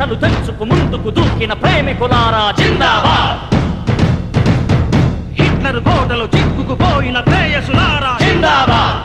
పంటలు తెచ్చుకు ముందుకు దూకిన ప్రేమికులారా జిందాబాద్! హిట్లర్ గోడలు చిక్కుకుపోయిన ప్రేయసులారా జిందాబాద్!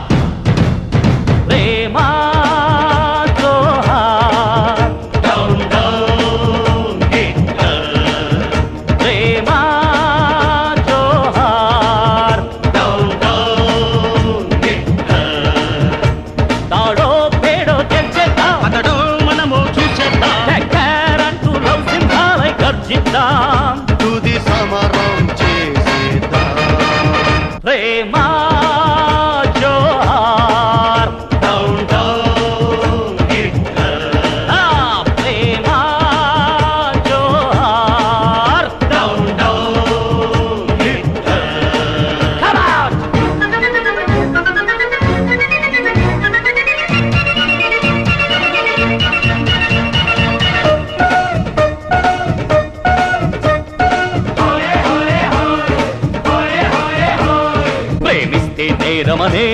నేరమనే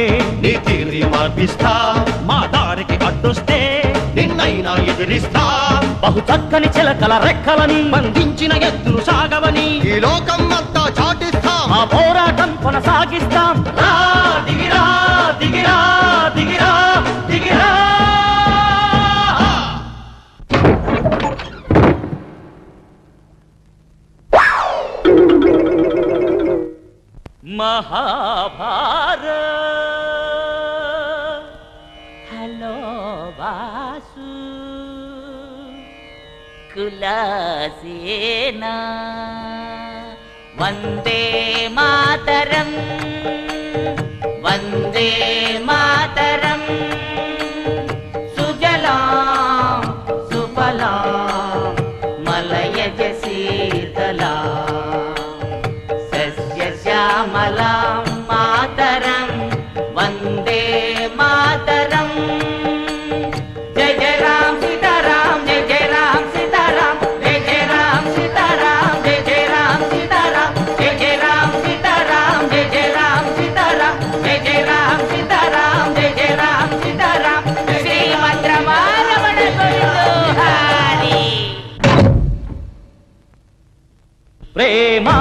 నీ తీరి మార్పిస్తా. మా దారికి అడ్డొస్తే నిన్నైనా ఎదిరిస్తా. బహు చక్కని చిలకల రెక్కలని బంధించిన ఎత్తులు సాగవని ఈ లోకం అంతా చాటిస్తా. ఆ పోరాటం కొనసాగిస్తాం. రా దిగిరా దిగిరా దిగిరా మహాభా కుల సేనా వందే మాతరం వందే మాతరం. సుజలాం సుఫలాం మలయజ సీతలా సస్య శ్యామలా. ప్రేమా